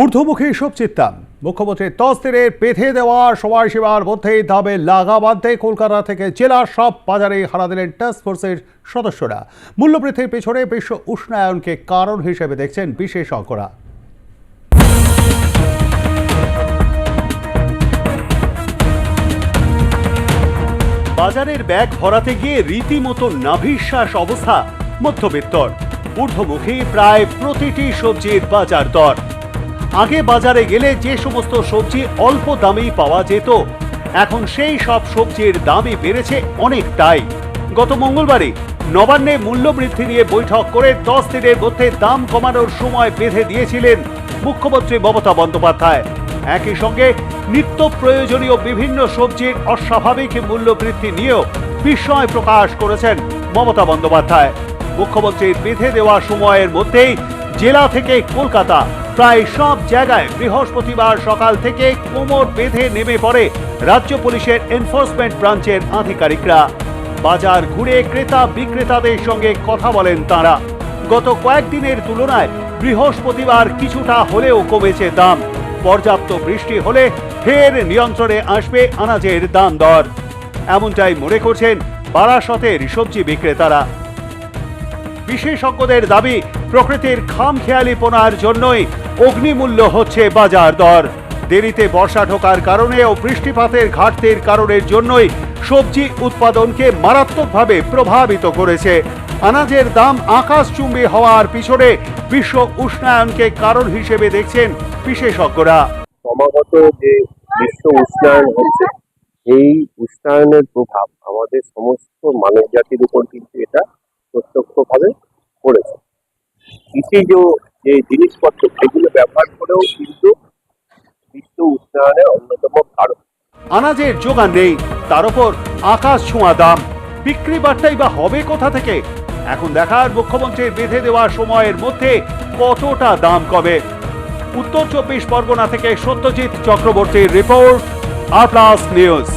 ঊর্ধ্বমুখী সবজির দাম। মুখ্যমন্ত্রী তস্তিরের বেঁধে দেওয়া সময়সীমার মধ্যেই দামে লাগা বাঁধতে কলকাতা থেকে জেলার সব বাজারে হারা দিলেন টাস্ক ফোর্সের সদস্যরা। মূল্যবৃদ্ধির পেছনে বিশ্ব উষ্ণায়নকে কারণ হিসেবে দেখছেন বিশেষজ্ঞরা। বাজারের ব্যাগ ভরাতে গিয়ে রীতিমতো নাভিশ্বাস অবস্থা মধ্যবিত্তর। ঊর্ধ্বমুখী প্রায় প্রতিটি সবজির বাজার দর। আগে বাজারে গেলে যে সমস্ত সবজি অল্প দামেই পাওয়া যেত, এখন সেই সব সবজির দামই বেড়েছে অনেকটাই। গত মঙ্গলবারে নবান্নে মূল্য বৃদ্ধি নিয়ে বৈঠক করে দশ দিনের মধ্যে দাম কমানোর সময় বেঁধে দিয়েছিলেন মুখ্যমন্ত্রী মমতা বন্দ্যোপাধ্যায়। একই সঙ্গে নিত্য প্রয়োজনীয় বিভিন্ন সবজির অস্বাভাবিক মূল্য বৃদ্ধি নিয়েও বিস্ময় প্রকাশ করেছেন মমতা বন্দ্যোপাধ্যায়। মুখ্যমন্ত্রীর বেঁধে দেওয়া সময়ের মধ্যেই জেলা থেকে কলকাতা প্রায় সব জায়গায় বৃহস্পতিবার সকাল থেকে কোমর বেঁধে নেমে পড়ে রাজ্য পুলিশের এনফোর্সমেন্ট ব্রাঞ্চের আধিকারিকরা। বাজার ঘুরে ক্রেতা বিক্রেতাদের সঙ্গে কথা বলেন তারা। গত কয়েকদিনের তুলনায় বৃহস্পতিবার কিছুটা হলেও কমেছে দাম। পর্যাপ্ত বৃষ্টি হলে ফের নিয়ন্ত্রণে আসবে আনাজের দাম দর। এমনটাই মনে করছেন বারাসতের সবজি বিক্রেতারা। বিশেষজ্ঞদের দাবি, প্রকৃতির খামখেয়ালিপনার জন্যই অগ্নিমূল্য হচ্ছে বাজার দর। দেরিতে বর্ষা ঢোকার কারণে ও বৃষ্টিপাতের ঘাটতির কারণের জন্যই সবজি উৎপাদনকে মারাত্মকভাবে প্রভাবিত করেছে। আনাজের দাম আকাশচুম্বী হওয়ার পিছনে বিশ্ব উষ্ণায়নকে কারণ হিসেবে দেখছেন বিশেষজ্ঞরা। ক্রমাগত যে বিশ্ব উষ্ণায়ন হচ্ছে, এই উষ্ণায়নের প্রভাব আমাদের সমস্ত মানব জাতির উপর কিন্তু এটা কৃষিজ যে জিনিসপত্র, সেগুলো ব্যবহার করেও কিন্তু বিশ্ব উষ্ণায়নের অন্যতম কারণ। আনাজের যোগান নেই, তার উপর আকাশ ছোঁয়া দাম। বিক্রি বার্তাই বা হবে কোথা থেকে? এখন দেখার মুখ্যমন্ত্রীর বেঁধে দেওয়া সময়ের মধ্যে কতটা দাম কবে উত্তর চব্বিশ পরগনা থেকে সত্যজিৎ চক্রবর্তীর রিপোর্ট আর প্লাস নিউজ।